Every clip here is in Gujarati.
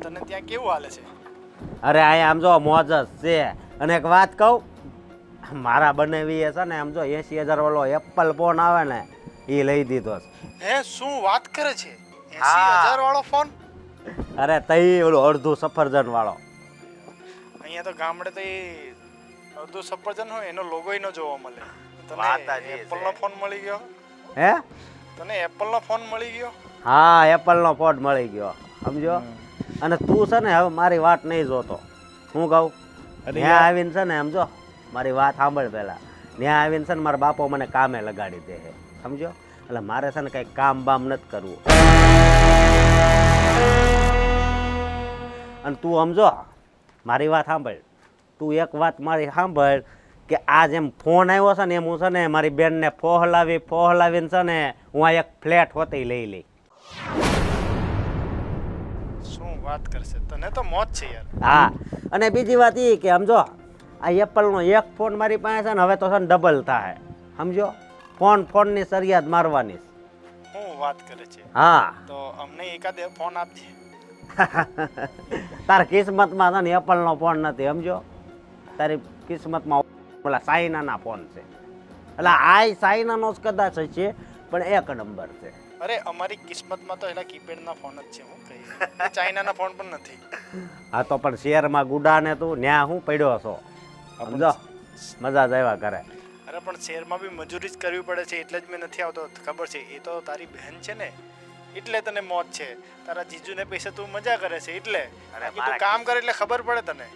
પણ તને ત્યાં કેવું હાલે છે? અરે અહીંયા આમ જો મોજ જ છે. અને એક વાત કહું મારા બનાવી છે ને આમ જો એસી હજાર વાળો એપલ ફોન આવે ને એ લઈ દીધો છે. હે શું વાત કરે છે? એસી. હજાર વાળો ફોન અરે તઈ ઓલો અડધું સફરજન વાળો. અહીંયા તો ગામડે તો એ અડધું સફરજન હોય એનો લોગો ન જોવા મળે. તને એપલ નો ફોન મળી ગયો? હે? તને એપલ નો ફોન મળી ગયો? હા એપલનો ફોન મળી ગયો. સમજો? અને તું છે ને હવે મારી વાત નહીં જોતો. હું કહું? ત્યાં આવીને છે ને સમજો મારી વાત સાંભળ પહેલા. ત્યાં આવીને છે ને મારા બાપો મને કામે લગાડી દે છે સમજો એટલે મારે છે ને કંઈ કામ બામ નથી કરવું. અને તું સમજો મારી વાત સાંભળ. તું એક વાત મારી સાંભળ કે આ જેમ ફોન આવ્યો છે ને એમ હું છે ને મારી બેનને ફોહલાવી ફોહલાવીને છે ને હું આ એક ફ્લેટ હોતી લઈ લઈ. શું વાત કરશે? તને તો મોજ છે યાર. હા અને બીજી વાત એ કે સમજો આ એપલનો એક ફોન મારી પાસે છે ને હવે તો છે ને ડબલ થાય. સમજો ફોન ફોનની સરિયાદ મારવાની. શું વાત કરે છે? હા. તો અમને એકાદ ફોન આપજે. તાર કિસ્મતમાં છે ને એપલનો ફોન નથી સમજો. તારી કિસ્મતમાં ઓલા સાઈનાના ફોન છે. એટલે આ સાઈનાનો જ કદાચ છે પણ એક નંબર છે. અરે અમારી કિસ્મતમાં તો એલા કીપેડના ફોન જ છે હું કહી ચાઇનાના ફોન પણ નથી. આ તો પણ શેરમાં ગુડા ને તું ન્યા હું પડ્યો છો સમજો? મજા જ આવ્યા કરે. અરે પણ શેરમાં બી મજૂરી જ કરવી પડે છે એટલે જ મેં નથી આવતો. ખબર છે એ તો તારી બહેન છે ને એટલે તને મોત છે. તારા જીજુને પૈસે તું મજા કરે છે એટલે. તું કામ કરે એટલે ખબર પડે તને.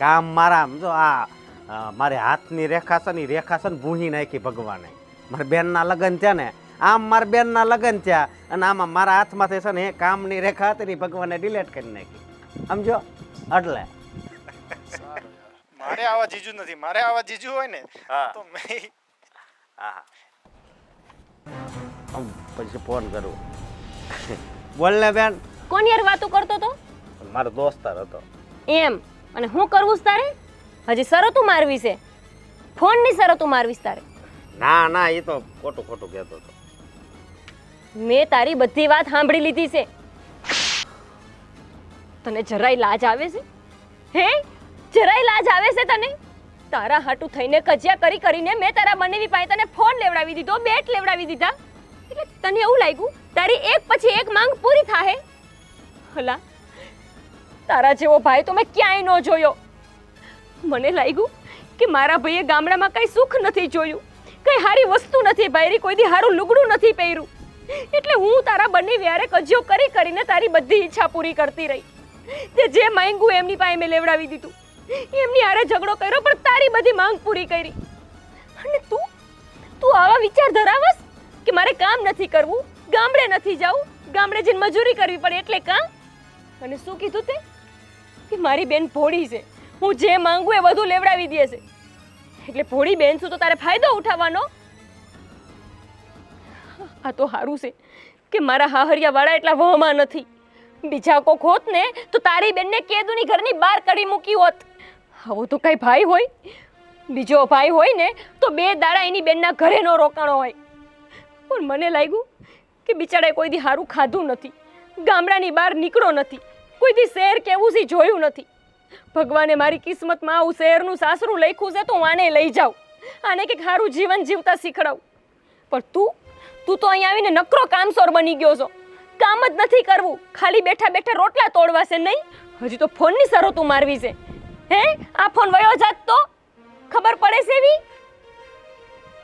કામ મારા સમજો જો આ મારે હાથની રેખા છે ને રેખા છે ને ભૂહી નાખી ભગવાને. મારા બેનના લગ્ન થયા ને આમ મારા બેનના લગ્ન થયા અને આમાં મારા હાથમાંથી છે ને એ કામની રેખા હતી ને ભગવાને ડિલેટ કરી નાખી. સમજો? એટલે. મારે આવા જીજુ નથી મારે આવા જીજુ હોય ને તો મેં હા આમ પછી ફોન કરું. બોલ ને બેન. કોણ યાર વાતો કરતો તો મારો દોસ્તાર હતો. એમ. અને હું કરવું તારે? હજી શરતું મારવી છે. ફોનની શરતું મારવી છે તારે. ના ના એ તો ખોટું ખોટું કહેતો હતો. મેં તારી બધી વાત સાંભળી લીધી છે. તને જરાય લાજ આવે છે? હે? જરાય લાજ આવે છે તને? તારા હાટું થઈને કજિયા કરી કરીને મેં તારા બનેવી પાસે તને ફોન લેવડાવી દીધો, બેટ લેવડાવી દીધા. એટલે તને એવું લાગ્યું, તારી એક પછી એક માંગ પૂરી થાય હલા, તારા જેવો ભાઈ તો મેં ક્યાંય ન જોયો. મને લાગ્યું કે મારા ભાઈએ ગામડામાં કંઈ સુખ નથી જોયું, કંઈ સારી વસ્તુ નથી પહેરી, કોઈ દી હારું લુગડું નથી પહેર્યું. એટલે હું તારા બંને વ્યારે કજિયો કરી કરીને તારી બધી ઈચ્છા પૂરી કરતી રહી. તે જે માંગ્યું એમની પાસે મેં લેવડાવી દીધું. એમની હારે ઝઘડો કર્યો, પણ તારી બધી માંગ પૂરી કરી. અને તું તું આવા વિચાર ધરાવસ કે મારે કામ નથી કરવું, ગામડે નથી જવું, ગામડે જઈને મજૂરી કરવી પડે એટલે કામ અને શું કીધું તે? કે મારી બેન ભોળી છે. હું જે માંગુ એ બધું લેવડાવી દે છે. એટલે ભોળી બેન શું તો તારે ફાયદો ઉઠાવવાનો? આ તો સારું છે કે મારા હાહરિયા વાળા એટલા વહમાં નથી. બીજા કોક હોત ને તો તારી બેનને કેદુની ઘરની બહાર કાઢી મૂકી હોત. આવો તો કઈ ભાઈ હોય. બીજો ભાઈ હોય ને તો બે દાડા એની બેનના ઘરે નો રોકાણો હોય. પણ મને લાગ્યું કે બિચારાએ કોઈ દી સારું ખાધું નથી. ગામડાની બહાર નીકળો નથી. કોઈ દી શહેર કેવું છે જોયું નથી. ભગવાને મારી કિસ્મતમાં આવું શહેરનું સાસરું લખ્યું છે તો હું આને લઈ જાઉં. આને કંઈક સારું જીવન જીવતા શીખડાવું. પણ તું તું તો અહીંયા આવીને નકરો કામસોર બની ગયો છો. કામ જ નથી કરવું. ખાલી બેઠા બેઠા રોટલા તોડવા છે નહીં? હજી તો ફોનની શરતો મારવી છે. હે? આ ફોન વયો જાત તો? ખબર પડે છે એવી?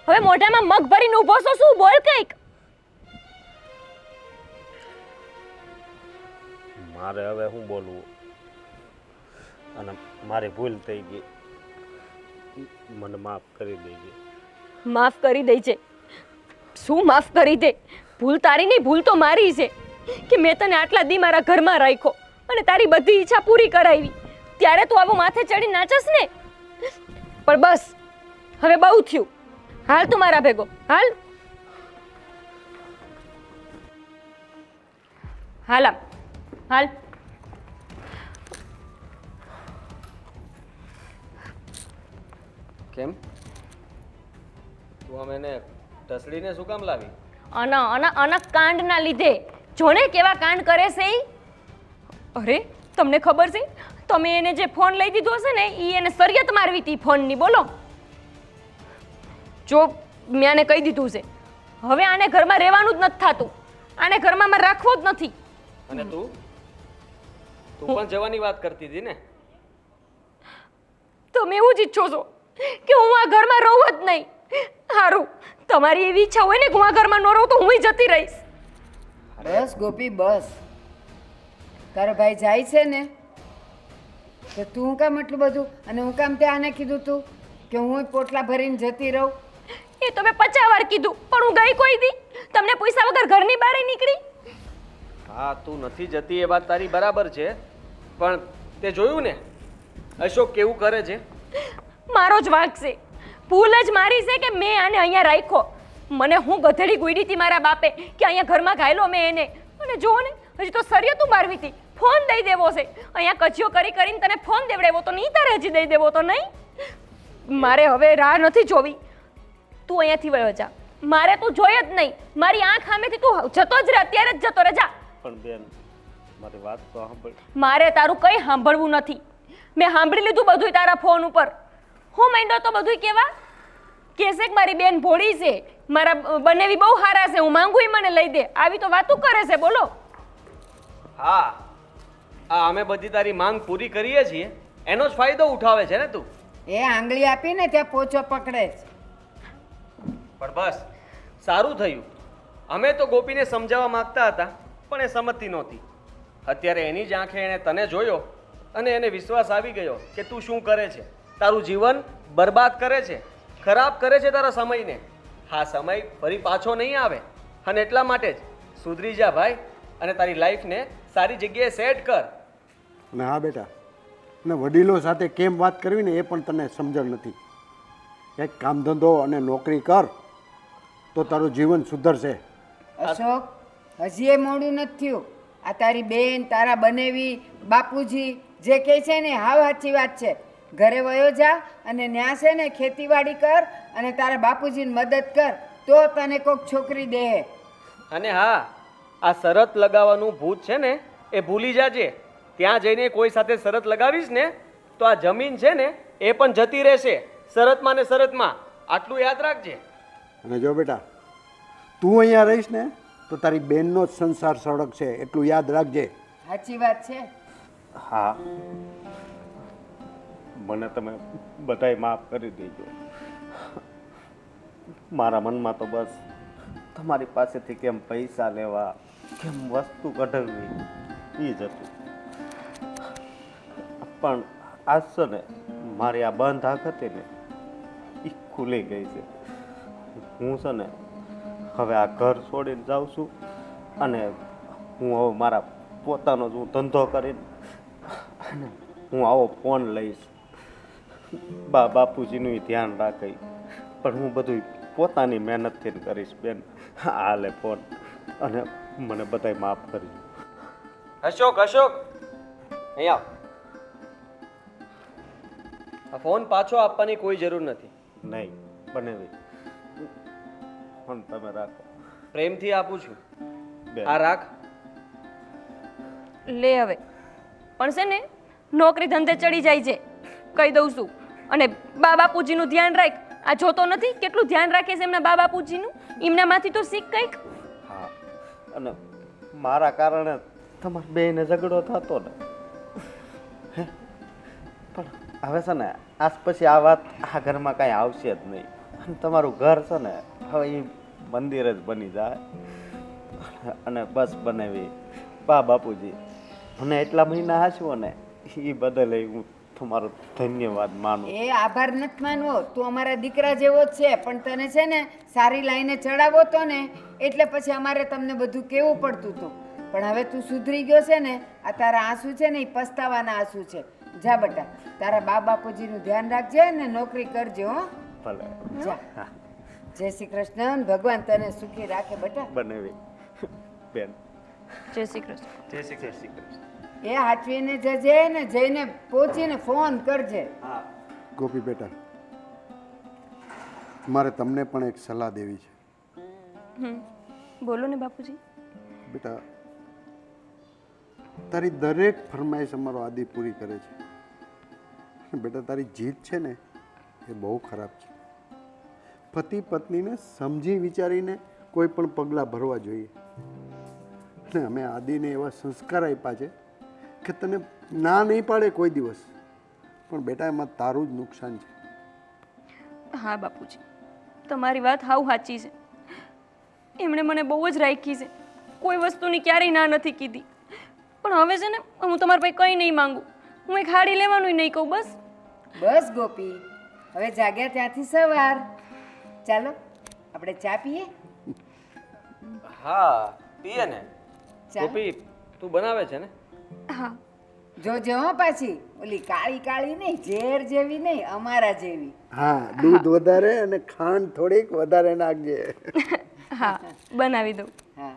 હવે મોઢામાં મગ ભરીને ઊભો છો શું? બોલ કંઈક. મારે હવે શું બોલવું? અને મારી ભૂલ થઈ ગઈ. મને માફ કરી દેજે. માફ કરી છે શું માફ કરી દે? ભૂલ તારી નહીં, ભૂલ તો મારી છે. કે મેં તને આટલા દી મારા ઘરમાં રાખ્યો અને તારી બધી ઈચ્છા પૂરી કરાવી. ત્યારે તું આવું માથે ચડી નાચસ ને? પણ બસ, હવે બહુ થયું. હાલ તું મારા ભેગો, હાલ. હાલ હાલ. કેમ? તું આમ એને શું કામ લાવી આના આના આના કાંડના લીધે. જોને કેવા કાંડ કરે છે ઈ? અરે તમને ખબર છે? તમે એને જે ફોન લઈ દીધો છે ને એ એને સરિયત મારવી હતી ફોનની બોલો. જો મેં આને કહી દીધું છે. હવે આને ઘરમાં રહેવાનું જ નથી થતું. આને ઘરમાં મારે રાખવો જ નથી. અને તું? તું પણ જવાની વાત કરતી હતી ને? તમે એવું જ ઈચ્છો છો કે હું આ ઘરમાં રહું જ નહીં. સારું તમારી એવી ઈચ્છા હોય ને કે હું આ ઘરમાં ન રહું તો હું જતી રહીશ. બસ ગોપી બસ. તારો ભાઈ જાય છે ને તો તું હું કામ એટલું બધું? અને હું કામ તે આને કીધું તું કે હું પોટલા ભરીને જતી રહું? એ તો મેં પચાસ વાર કીધું પણ હું ગઈ કોઈ દી? તમને પૈસા વગર ઘરની બહાર નીકળી? હા તું નથી જતી એ વાત તારી બરાબર છે પણ તે જોયું ને? અશોક કેવું કરે છે? મારો જ વાંક છે. ભૂલ જ મારી છે કે મેં આને અહીંયા રાખ્યો? મને હું ગધેડી ગુઈડી હતી મારા બાપે કે અહીંયા ઘરમાં ઘાયલો મેં એને? અને જુઓ ને હજી તો સરિયતું મારવી હતી. ફોન દઈ દેવો છે. અહીંયા કચિયો કરી કરીને તને ફોન દેવડાવ્યો તો નહીં તારે હજી દઈ દેવો તો નહીં? મારે હવે રાહ નથી જોવી. તું અહીંયાથી વયો જા. મારે તું જોઈ જ નહીં. મારી આંખ સામેથી તું જતો જ રહે અત્યારે જ જતો રહે જા. પણ બેન મારી વાત તો સાંભળ. મારે તારું કંઈ સાંભળવું નથી. મેં સાંભળી લીધું બધું તારા ફોન ઉપર. હું માંડો તો બધું કેવા? કેસે મારી બેન ભોળી છે. મારા બનેવી બહુ સારા છે. હું માંગુ એ મને લઈ દે. આવી તો વાતું કરે છે બોલો. હા. આ અમે બધી તારી માંગ પૂરી કરીએ છીએ. એનો જ ફાયદો ઉઠાવે છે ને તું? એ આંગળી આપીને ત્યાં પોચો પકડે છે. પણ બસ સારું થયું. અમે તો ગોપીને સમજાવવા માંગતા હતા પણ એ સમજતી નહોતી. અત્યારે એની જ આંખે એણે તને જોયો અને એને વિશ્વાસ આવી ગયો કે તું શું કરે છે. તારું જીવન બરબાદ કરે છે ખરાબ કરે છે તારા સમયને. હા સમય ફરી પાછો નહીં આવે. અને એટલા માટે જ સુધરી જા ભાઈ અને તારી લાઈફને સારી જગ્યાએ સેટ કર. ને હા બેટા ને વડીલો સાથે કેમ વાત કરવી ને એ પણ તને સમજણ નથી. એક કામ ધંધો અને નોકરી કર તો તારું જીવન સુધરશે. અશોક હજી એ મોડું નથી થયું. આ તારી બેન તારા બનેવી બાપુજી જે કહે છે ને હા સાચી વાત છે. ઘરે વયો જા અને ન્યા છે ને ખેતીવાડી કર અને તારા બાપુજીને મદદ કર તો તને કોઈક છોકરી દે. અને હા આ શરત લગાવવાનું ભૂત છે ને એ ભૂલી જાજે. ત્યાં જઈને કોઈ સાથે શરત લગાવીશ ને તો આ જમીન છે ને એ પણ જતી રહેશે શરતમાં ને શરતમાં. આટલું યાદ રાખજે. અને જો બેટા તું અહીંયા રહીશ ને તો તારી બેનનો જ સંસાર સળગ છે એટલું યાદ રાખજે. સાચી વાત છે. હા. મને તમે બધાય માફ કરી દેજો. મારા મનમાં તો બસ તમારી પાસેથી કેમ પૈસા લેવા, કેમ વસ્તુ કઢાવવી એ જ હતું. પણ આજ છે ને મારી આ બંધ આંખ હતી ને એ ખુલી ગઈ છે. હું છે ને હવે આ ઘર છોડીને જાઉં છું અને હું હવે મારા પોતાનો જ હું ધંધો કરીને અને હું આવો ફોન લઈશ. બા બાપુજીનું ધ્યાન રાખી. પણ હું બધું પોતાની મહેનતથી કરીશ બેન. હાલે ફોન. અને મને બધાય માફ કરજો. અશોક અશોક! અહીંયા આ ફોન પાછો આપવાની કોઈ જરૂર નથી. નહીં બનેવી. ફોન તમે રાખો. પ્રેમથી આપું છું. આ રાખ. લે હવે. પણ છે ને નોકરી ધંધે ચડી જાય છે. કહી દઉં છું. અને બા બાપુજીનું ધ્યાન રાખ. આ જોતો નથી? કેટલું ધ્યાન રાખે છે એમના બા બાપુજીનું એમનામાંથી તો શીખ કંઈક? હા, અને મારા કારણે તમારે બેને ઝઘડો થતો ને. હે? પણ હવે છે ને, આજ પછી આ વાત આ ઘરમાં કાંઈ આવશે જ નહીં. અને તમારું ઘર છે ને, હવે એ મંદિર જ બની જાય. અને બસ બનાવી. બા બાપુજી, મને એટલા મહિના હાચવો ને એ બદલે હું તમારો ધન્યવાદ માનો. એ આભાર નથી માનવો. તું અમારા દીકરા જેવો જ છે પણ તને છે ને સારી લાઈને ચડાવો તો ને એટલે પછી અમારે તમને બધું કેવું પડતું હતું પણ હવે તું સુધરી ગયો છે ને આ તારા આંસુ છે ને એ પસ્તાવાના આંસુ છે. જા બટા તારા બા બાપુજીનું ધ્યાન રાખજે ને નોકરી કરજે હો. ભલે. જા. જય શ્રી કૃષ્ણ ભગવાન તને સુખી રાખે બટા. બને બેન. જય શ્રી કૃષ્ણ. જય શ્રી કૃષ્ણ. એ હાચવીને જજે ને જઈને પહોંચીને ફોન કરજે. ગોપી બેટા મારે તમને પણ એક સલાહ દેવી છે. હમ. બોલો ને બાપુજી. બેટા તારી દરેક ફરમાઈશ અમારો આદિ પૂરી કરે છે. બેટા તારી જીત છે ને એ બહુ ખરાબ છે. પતિ પત્નીને સમજી વિચારીને કોઈ પણ પગલાં ભરવા જોઈએ. અને અમે આદિને એવા સંસ્કાર આપ્યા છે કે તને ના નહીં પાડે કોઈ દિવસ. પણ બેટા એમાં તારું જ નુકસાન છે. હા બાપુજી. તમારી વાત હાવ સાચી છે. એમણે મને બહુ જ રાખી છે. કોઈ વસ્તુની ક્યારેય ના નથી કીધી. પણ હવે છે ને હું તમારા પાસે કંઈ નહીં માંગુ. હું એક હાડી લેવાનું નહીં કહું બસ. બસ ગોપી. હવે જાગ્યા ત્યાંથી સવાર. ચાલો આપણે ચા પીએ? હા પીએ ને. ગોપી તું બનાવે છે ને? હા. જોજો હો પાછી. ઓલી કાળી કાળી નહીં ઝેર જેવી નહીં અમારા જેવી. હા દૂધ વધારે અને ખાંડ થોડીક વધારે નાખજે. હા બનાવી દઉં. હા.